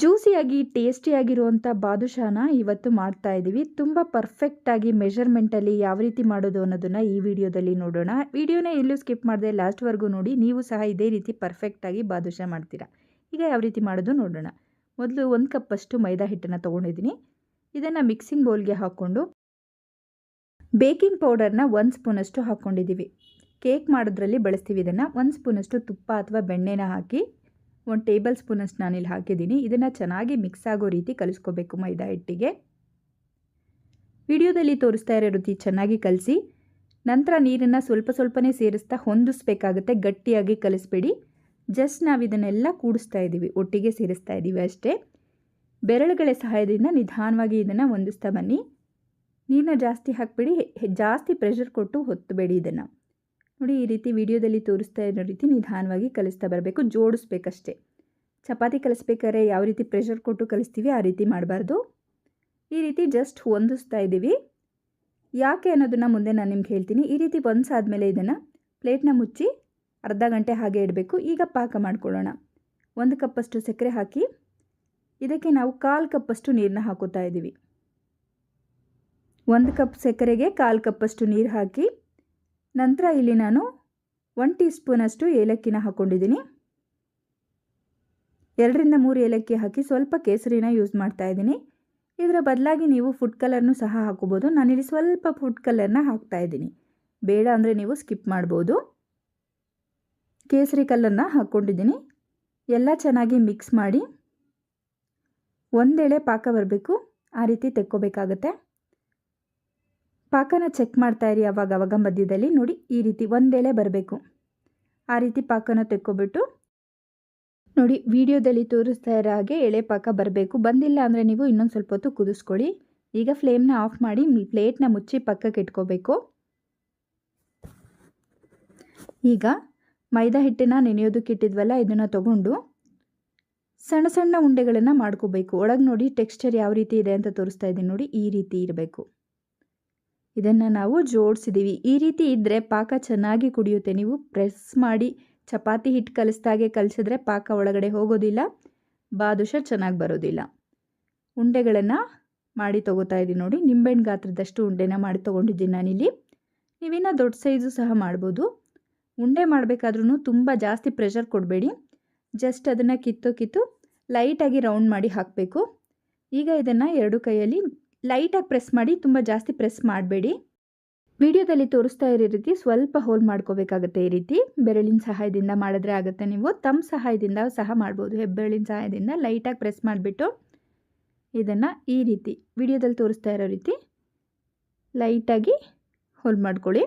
ಜ್ಯೂಸಿಯಾಗಿ, ಟೇಸ್ಟಿಯಾಗಿರುವಂಥ ಬಾದುಷಾನ ಇವತ್ತು ಮಾಡ್ತಾ ಇದ್ದೀವಿ. ತುಂಬ ಪರ್ಫೆಕ್ಟಾಗಿ ಮೆಷರ್ಮೆಂಟಲ್ಲಿ ಯಾವ ರೀತಿ ಮಾಡೋದು ಅನ್ನೋದನ್ನು ಈ ವಿಡಿಯೋದಲ್ಲಿ ನೋಡೋಣ. ವಿಡಿಯೋನ ಎಲ್ಲೂ ಸ್ಕಿಪ್ ಮಾಡದೆ ಲಾಸ್ಟ್ವರೆಗೂ ನೋಡಿ, ನೀವು ಸಹ ಇದೇ ರೀತಿ ಪರ್ಫೆಕ್ಟಾಗಿ ಬಾದುಷಾ ಮಾಡ್ತೀರಾ. ಈಗ ಯಾವ ರೀತಿ ಮಾಡೋದು ನೋಡೋಣ. ಮೊದಲು ಒಂದು ಕಪ್ಪಷ್ಟು ಮೈದಾ ಹಿಟ್ಟನ್ನು ತೊಗೊಂಡಿದ್ದೀನಿ. ಇದನ್ನು ಮಿಕ್ಸಿಂಗ್ ಬೌಲ್ಗೆ ಹಾಕ್ಕೊಂಡು ಬೇಕಿಂಗ್ ಪೌಡರ್ನ ಒಂದು ಸ್ಪೂನಷ್ಟು ಹಾಕ್ಕೊಂಡಿದ್ದೀವಿ. ಕೇಕ್ ಮಾಡೋದ್ರಲ್ಲಿ ಬಳಸ್ತೀವಿ ಇದನ್ನು. ಒಂದು ಸ್ಪೂನಷ್ಟು ತುಪ್ಪ ಅಥವಾ ಬೆಣ್ಣೆನ ಹಾಕಿ ಒಂದು ಟೇಬಲ್ ಸ್ಪೂನಷ್ಟು ನಾನಿಲ್ಲಿ ಹಾಕಿದ್ದೀನಿ. ಇದನ್ನು ಚೆನ್ನಾಗಿ ಮಿಕ್ಸ್ ಆಗೋ ರೀತಿ ಕಲಿಸ್ಕೋಬೇಕು ಮೈದಾ ಹಿಟ್ಟಿಗೆ. ವಿಡಿಯೋದಲ್ಲಿ ತೋರಿಸ್ತಾ ಇರೋ ರೀತಿ ಚೆನ್ನಾಗಿ ಕಲಸಿ, ನಂತರ ನೀರನ್ನು ಸ್ವಲ್ಪ ಸ್ವಲ್ಪನೇ ಸೇರಿಸ್ತಾ ಹೊಂದಿಸ್ಬೇಕಾಗುತ್ತೆ. ಗಟ್ಟಿಯಾಗಿ ಕಲಿಸ್ಬೇಡಿ. ಜಸ್ಟ್ ನಾವು ಇದನ್ನೆಲ್ಲ ಕೂಡಿಸ್ತಾ ಇದ್ದೀವಿ. ಒಟ್ಟಿಗೆ ಸೇರಿಸ್ತಾ ಇದ್ದೀವಿ ಅಷ್ಟೇ. ಬೆರಳುಗಳ ಸಹಾಯದಿಂದ ನಿಧಾನವಾಗಿ ಇದನ್ನು ಹೊಂದಿಸ್ತಾ ಬನ್ನಿ. ನೀರನ್ನ ಜಾಸ್ತಿ ಹಾಕಬೇಡಿ. ಜಾಸ್ತಿ ಪ್ರೆಷರ್ ಕೊಟ್ಟು ಹೊತ್ತುಬೇಡಿ ಇದನ್ನು. ನೋಡಿ, ಈ ರೀತಿ ವಿಡಿಯೋದಲ್ಲಿ ತೋರಿಸ್ತಾ ಇರೋ ರೀತಿ ನಿಧಾನವಾಗಿ ಕಲಿಸ್ತಾ ಬರಬೇಕು. ಜೋಡಿಸ್ಬೇಕಷ್ಟೇ. ಚಪಾತಿ ಕಲಿಸ್ಬೇಕಾದ್ರೆ ಯಾವ ರೀತಿ ಪ್ರೆಷರ್ ಕೊಟ್ಟು ಕಲಿಸ್ತೀವಿ, ಆ ರೀತಿ ಮಾಡಬಾರ್ದು. ಈ ರೀತಿ ಜಸ್ಟ್ ಹೊಂದಿಸ್ತಾ ಇದ್ದೀವಿ. ಯಾಕೆ ಅನ್ನೋದನ್ನು ಮುಂದೆ ನಾನು ನಿಮ್ಗೆ ಹೇಳ್ತೀನಿ. ಈ ರೀತಿ ಹೊಂದಿಸಾದ್ಮೇಲೆ ಇದನ್ನು ಪ್ಲೇಟ್ನ ಮುಚ್ಚಿ ಅರ್ಧ ಗಂಟೆ ಹಾಗೆ ಇಡಬೇಕು. ಈಗ ಪಾಕ ಮಾಡ್ಕೊಳ್ಳೋಣ. ಒಂದು ಕಪ್ಪಷ್ಟು ಸಕ್ಕರೆ ಹಾಕಿ, ಇದಕ್ಕೆ ನಾವು ಕಾಲು ಕಪ್ಪಷ್ಟು ನೀರನ್ನ ಹಾಕೋತಾ ಇದ್ದೀವಿ. ಒಂದು ಕಪ್ ಸಕ್ಕರೆಗೆ ಕಾಲು ಕಪ್ಪಷ್ಟು ನೀರು ಹಾಕಿ ನಂತರ ಇಲ್ಲಿ ನಾನು ಒನ್ ಟೀ ಸ್ಪೂನಷ್ಟು ಏಲಕ್ಕಿನ ಹಾಕ್ಕೊಂಡಿದ್ದೀನಿ ಎರಡರಿಂದ ಮೂರು ಏಲಕ್ಕಿ ಹಾಕಿ ಸ್ವಲ್ಪ ಕೇಸರಿನ ಯೂಸ್ ಮಾಡ್ತಾ ಇದ್ದೀನಿ. ಇದರ ಬದಲಾಗಿ ನೀವು ಫುಡ್ ಕಲರ್ನೂ ಸಹ ಹಾಕೋಬೋದು. ನಾನಿಲ್ಲಿ ಸ್ವಲ್ಪ ಫುಡ್ ಕಲರ್ನ ಹಾಕ್ತಾ ಇದ್ದೀನಿ. ಬೇಡ ಅಂದರೆ ನೀವು ಸ್ಕಿಪ್ ಮಾಡ್ಬೋದು. ಕೇಸರಿ ಕಲರ್ನ ಹಾಕ್ಕೊಂಡಿದ್ದೀನಿ ಎಲ್ಲ ಚೆನ್ನಾಗಿ ಮಿಕ್ಸ್ ಮಾಡಿ ಒಂದೆಳೆ ಪಾಕ ಬರಬೇಕು. ಆ ರೀತಿ ತೆಕ್ಕೋಬೇಕಾಗತ್ತೆ. ಪಾಕನ ಚೆಕ್ ಮಾಡ್ತಾ ಇರಿ ಅವಾಗ ಅವಾಗ ಮಧ್ಯದಲ್ಲಿ ನೋಡಿ ಈ ರೀತಿ ಒಂದೆಳೆ ಬರಬೇಕು. ಆ ರೀತಿ ಪಾಕನ ತೆಕ್ಕೊಬಿಟ್ಟು ನೋಡಿ ವಿಡಿಯೋದಲ್ಲಿ ತೋರಿಸ್ತಾ ಇರೋ ಹಾಗೆ ಎಳೆ ಪಾಕ ಬರಬೇಕು. ಬಂದಿಲ್ಲ ಅಂದರೆ ನೀವು ಇನ್ನೊಂದು ಸ್ವಲ್ಪ ಹೊತ್ತು ಕುದಿಸ್ಕೊಳ್ಳಿ. ಈಗ ಫ್ಲೇಮ್ನ ಆಫ್ ಮಾಡಿ ಪ್ಲೇಟ್ನ ಮುಚ್ಚಿ ಪಕ್ಕಕ್ಕೆ ಇಟ್ಕೋಬೇಕು. ಈಗ ಮೈದಾ ಹಿಟ್ಟನ್ನ ನೆನೆಯೋದಕ್ಕೆ ಇಟ್ಟಿದ್ವಲ್ಲ, ಇದನ್ನು ತಗೊಂಡು ಸಣ್ಣ ಸಣ್ಣ ಉಂಡೆಗಳನ್ನು ಮಾಡ್ಕೋಬೇಕು. ಒಳಗೆ ನೋಡಿ ಟೆಕ್ಸ್ಚರ್ ಯಾವ ರೀತಿ ಇದೆ ಅಂತ ತೋರಿಸ್ತಾ ಇದ್ದೀನಿ. ನೋಡಿ ಈ ರೀತಿ ಇರಬೇಕು. ಇದನ್ನು ನಾವು ಜೋಡಿಸಿದ್ದೀವಿ ಈ ರೀತಿ ಇದ್ದರೆ ಪಾಕ ಚೆನ್ನಾಗಿ ಕುಡಿಯುತ್ತೆ. ನೀವು ಪ್ರೆಸ್ ಮಾಡಿ ಚಪಾತಿ ಹಿಟ್ಟು ಕಲಿಸ್ದಾಗೆ ಕಲಿಸಿದ್ರೆ ಪಾಕ ಒಳಗಡೆ ಹೋಗೋದಿಲ್ಲ, ಬಾದುಷ ಚೆನ್ನಾಗಿ ಬರೋದಿಲ್ಲ. ಉಂಡೆಗಳನ್ನು ಮಾಡಿ ತೊಗೋತಾ ಇದ್ದೀನಿ ನೋಡಿ. ನಿಂಬೆಹಣ್ಣು ಗಾತ್ರದಷ್ಟು ಉಂಡೆನ ಮಾಡಿ ತೊಗೊಂಡಿದ್ದೀನಿ ನಾನಿಲ್ಲಿ. ನೀವಿನ್ನ ದೊಡ್ಡ ಸೈಜು ಸಹ ಮಾಡ್ಬೋದು. ಉಂಡೆ ಮಾಡಬೇಕಾದ್ರೂ ತುಂಬ ಜಾಸ್ತಿ ಪ್ರೆಷರ್ ಕೊಡಬೇಡಿ. ಜಸ್ಟ್ ಅದನ್ನು ಕಿತ್ತು ಕಿತ್ತು ಲೈಟಾಗಿ ರೌಂಡ್ ಮಾಡಿ ಹಾಕಬೇಕು. ಈಗ ಇದನ್ನು ಎರಡು ಕೈಯಲ್ಲಿ ಲೈಟಾಗಿ ಪ್ರೆಸ್ ಮಾಡಿ, ತುಂಬ ಜಾಸ್ತಿ ಪ್ರೆಸ್ ಮಾಡಬೇಡಿ. ವಿಡಿಯೋದಲ್ಲಿ ತೋರಿಸ್ತಾ ಇರೋ ರೀತಿ ಸ್ವಲ್ಪ ಹೋಲ್ ಮಾಡ್ಕೋಬೇಕಾಗುತ್ತೆ ಈ ರೀತಿ. ಬೆರಳಿನ ಸಹಾಯದಿಂದ ಮಾಡಿದ್ರೆ ಆಗುತ್ತೆ ನೀವು. ತಮ್ಮ ಸಹಾಯದಿಂದ ಸಹ ಮಾಡ್ಬೋದು. ಹೆಬ್ಬೆರಳಿನ ಸಹಾಯದಿಂದ ಲೈಟಾಗಿ ಪ್ರೆಸ್ ಮಾಡಿಬಿಟ್ಟು ಇದನ್ನು ಈ ರೀತಿ, ವಿಡಿಯೋದಲ್ಲಿ ತೋರಿಸ್ತಾ ಇರೋ ರೀತಿ ಲೈಟಾಗಿ ಹೋಲ್ ಮಾಡ್ಕೊಳ್ಳಿ.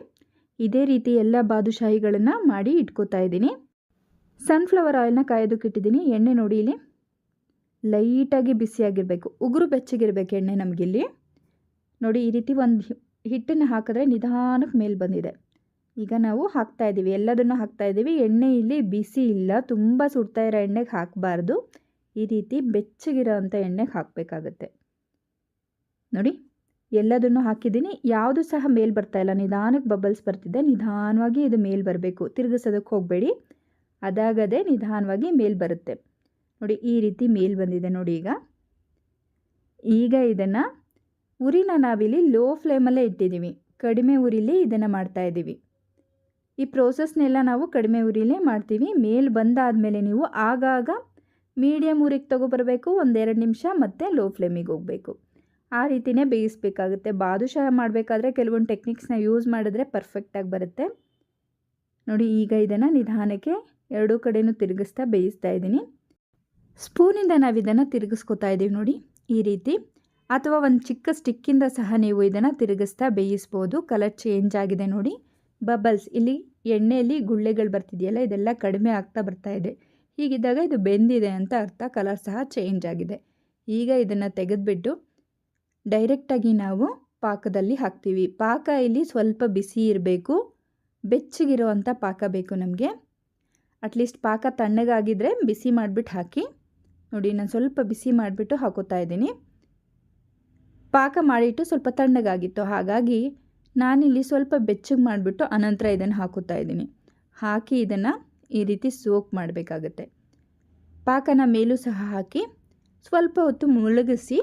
ಇದೇ ರೀತಿ ಎಲ್ಲ ಬಾದುಶಾಹಿಗಳನ್ನು ಮಾಡಿ ಇಟ್ಕೋತಾ ಇದ್ದೀನಿ. ಸನ್ಫ್ಲವರ್ ಆಯಿಲ್ನ ಕಾಯೋದಕ್ಕೆ ಇಟ್ಟಿದ್ದೀನಿ. ಎಣ್ಣೆ ನೋಡಿ ಇಲ್ಲಿ. ಲೈಟಾಗಿ ಬಿಸಿಯಾಗಿರಬೇಕು, ಉಗುರು ಬೆಚ್ಚಗಿರಬೇಕು ಎಣ್ಣೆ ನಮಗಿಲ್ಲಿ. ನೋಡಿ, ಈ ರೀತಿ ಒಂದು ಹಿಟ್ಟನ್ನು ಹಾಕಿದ್ರೆ ನಿಧಾನಕ್ಕೆ ಮೇಲೆ ಬಂದಿದೆ. ಈಗ ನಾವು ಹಾಕ್ತಾ ಇದ್ದೀವಿ ಎಲ್ಲದನ್ನು ಹಾಕ್ತಾ ಇದ್ದೀವಿ ಎಣ್ಣೆ ಇಲ್ಲಿ ಬಿಸಿ ಇಲ್ಲ, ತುಂಬ ಸುಡ್ತಾ ಇರೋ ಎಣ್ಣೆಗೆ ಹಾಕಬಾರ್ದು. ಈ ರೀತಿ ಬೆಚ್ಚಗಿರೋ ಅಂಥ ಎಣ್ಣೆಗೆ ಹಾಕಬೇಕಾಗತ್ತೆ. ನೋಡಿ, ಎಲ್ಲದನ್ನು ಹಾಕಿದ್ದೀನಿ. ಯಾವುದು ಸಹ ಮೇಲೆ ಬರ್ತಾ ಇಲ್ಲ ನಿಧಾನಕ್ಕೆ ಬಬಲ್ಸ್ ಬರ್ತಿದೆ. ನಿಧಾನವಾಗಿ ಇದು ಮೇಲೆ ಬರಬೇಕು. ತಿರುಗಿಸೋದಕ್ಕೆ ಹೋಗಬೇಡಿ. ಅದಾಗದೆ ನಿಧಾನವಾಗಿ ಮೇಲೆ ಬರುತ್ತೆ. ನೋಡಿ ಈ ರೀತಿ ಮೇಲ್ ಬಂದಿದೆ ನೋಡಿ ಈಗ. ಈಗ ಇದನ್ನು ಉರಿನ ನಾವಿಲ್ಲಿ ಲೋ ಫ್ಲೇಮಲ್ಲೇ ಇಟ್ಟಿದ್ದೀವಿ. ಕಡಿಮೆ ಉರಿಲಿ ಇದನ್ನು ಮಾಡ್ತಾ ಇದ್ದೀವಿ. ಈ ಪ್ರೋಸೆಸ್ನೆಲ್ಲ ನಾವು ಕಡಿಮೆ ಉರಿಲೇ ಮಾಡ್ತೀವಿ. ಮೇಲ್ ಬಂದಾದಮೇಲೆ ನೀವು ಆಗಾಗ ಮೀಡಿಯಮ್ ಊರಿಗೆ ತೊಗೊಬರಬೇಕು, ಒಂದೆರಡು ನಿಮಿಷ ಮತ್ತು ಲೋ ಫ್ಲೇಮಿಗೆ ಹೋಗಬೇಕು. ಆ ರೀತಿಯೇ ಬೇಯಿಸ್ಬೇಕಾಗುತ್ತೆ. ಬಾದುಷಾ ಮಾಡಬೇಕಾದ್ರೆ ಕೆಲವೊಂದು ಟೆಕ್ನಿಕ್ಸ್ನ ಯೂಸ್ ಮಾಡಿದ್ರೆ ಪರ್ಫೆಕ್ಟಾಗಿ ಬರುತ್ತೆ. ನೋಡಿ ಈಗ ಇದನ್ನು ನಿಧಾನಕ್ಕೆ ಎರಡೂ ಕಡೆಯೂ ತಿರುಗಿಸ್ತಾ ಬೇಯಿಸ್ತಾ ಇದ್ದೀನಿ. ಸ್ಪೂನಿಂದ ನಾವು ಇದನ್ನು ತಿರುಗಿಸ್ಕೊತಾ ಇದ್ದೀವಿ ನೋಡಿ. ಈ ರೀತಿ. ಅಥವಾ ಒಂದು ಚಿಕ್ಕ ಸ್ಟಿಕ್ಕಿಂದ ಸಹ ನೀವು ಇದನ್ನು ತಿರುಗಿಸ್ತಾ ಬೇಯಿಸ್ಬೋದು. ಕಲರ್ ಚೇಂಜ್ ಆಗಿದೆ ನೋಡಿ. ಬಬಲ್ಸ್, ಇಲ್ಲಿ ಎಣ್ಣೆಯಲ್ಲಿ ಗುಳ್ಳೆಗಳು ಬರ್ತಿದೆಯಲ್ಲ, ಇದೆಲ್ಲ ಕಡಿಮೆ ಆಗ್ತಾ ಬರ್ತಾ ಇದೆ. ಹೀಗಿದ್ದಾಗ ಇದು ಬೆಂದಿದೆ ಅಂತ ಅರ್ಥ. ಕಲರ್ ಸಹ ಚೇಂಜ್ ಆಗಿದೆ. ಈಗ ಇದನ್ನು ತೆಗೆದುಬಿಟ್ಟು ಡೈರೆಕ್ಟಾಗಿ ನಾವು ಪಾಕದಲ್ಲಿ ಹಾಕ್ತೀವಿ. ಪಾಕ ಇಲ್ಲಿ ಸ್ವಲ್ಪ ಬಿಸಿ ಇರಬೇಕು. ಬೆಚ್ಚಗಿರೋ ಅಂಥ ಪಾಕ ಬೇಕು ನಮಗೆ. ಅಟ್ಲೀಸ್ಟ್ ಪಾಕ ತಣ್ಣಗಾಗಿದ್ದರೆ ಬಿಸಿ ಮಾಡಿಬಿಟ್ಟು ಹಾಕಿ. ನೋಡಿ, ನಾನು ಸ್ವಲ್ಪ ಬಿಸಿ ಮಾಡಿಬಿಟ್ಟು ಹಾಕೋತಾ ಇದ್ದೀನಿ. ಪಾಕ ಮಾಡಿಟ್ಟು ಸ್ವಲ್ಪ ತಣ್ಣಗಾಗಿತ್ತು. ಹಾಗಾಗಿ ನಾನಿಲ್ಲಿ ಸ್ವಲ್ಪ ಬೆಚ್ಚಗೆ ಮಾಡಿಬಿಟ್ಟು ಅನಂತರ ಇದನ್ನು ಹಾಕೋತಾ ಇದ್ದೀನಿ. ಹಾಕಿ ಇದನ್ನು ಈ ರೀತಿ ಸೋಕ್ ಮಾಡಬೇಕಾಗತ್ತೆ. ಪಾಕನ ಮೇಲೂ ಸಹ ಹಾಕಿ ಸ್ವಲ್ಪ ಹೊತ್ತು ಮುಳುಗಿಸಿ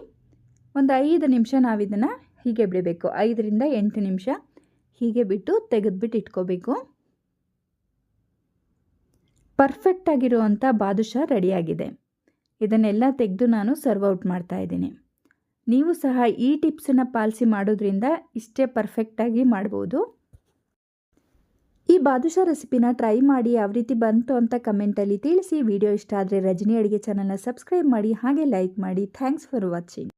ಒಂದು ಐದು ನಿಮಿಷ ನಾವು ಇದನ್ನು ಹೀಗೆ ಬಿಡಬೇಕು. ಐದರಿಂದ ಎಂಟು ನಿಮಿಷ ಹೀಗೆ ಬಿಟ್ಟು ತೆಗೆದುಬಿಟ್ಟು ಇಟ್ಕೋಬೇಕು. ಪರ್ಫೆಕ್ಟಾಗಿರುವಂಥ ಬಾದುಷಾ ರೆಡಿಯಾಗಿದೆ. ಇದನ್ನೆಲ್ಲ ತೆಗೆದು ನಾನು ಸರ್ವ್ ಔಟ್ ಮಾಡ್ತಾ ಇದ್ದೀನಿ. ನೀವು ಸಹ ಈ ಟಿಪ್ಸನ್ನು ಪಾಲಿಸಿ ಮಾಡೋದ್ರಿಂದ ಇಷ್ಟೇ ಪರ್ಫೆಕ್ಟಾಗಿ ಮಾಡ್ಬೋದು. ಈ ಬಾದುಷಾ ರೆಸಿಪಿನ ಟ್ರೈ ಮಾಡಿ ಯಾವ ರೀತಿ ಬಂತು ಅಂತ ಕಮೆಂಟಲ್ಲಿ ತಿಳಿಸಿ. ವಿಡಿಯೋ ಇಷ್ಟ ಆದರೆ ರಜನಿ ಅಡುಗೆ ಚಾನಲ್ನ ಸಬ್ಸ್ಕ್ರೈಬ್ ಮಾಡಿ, ಹಾಗೆ ಲೈಕ್ ಮಾಡಿ. Thanks for watching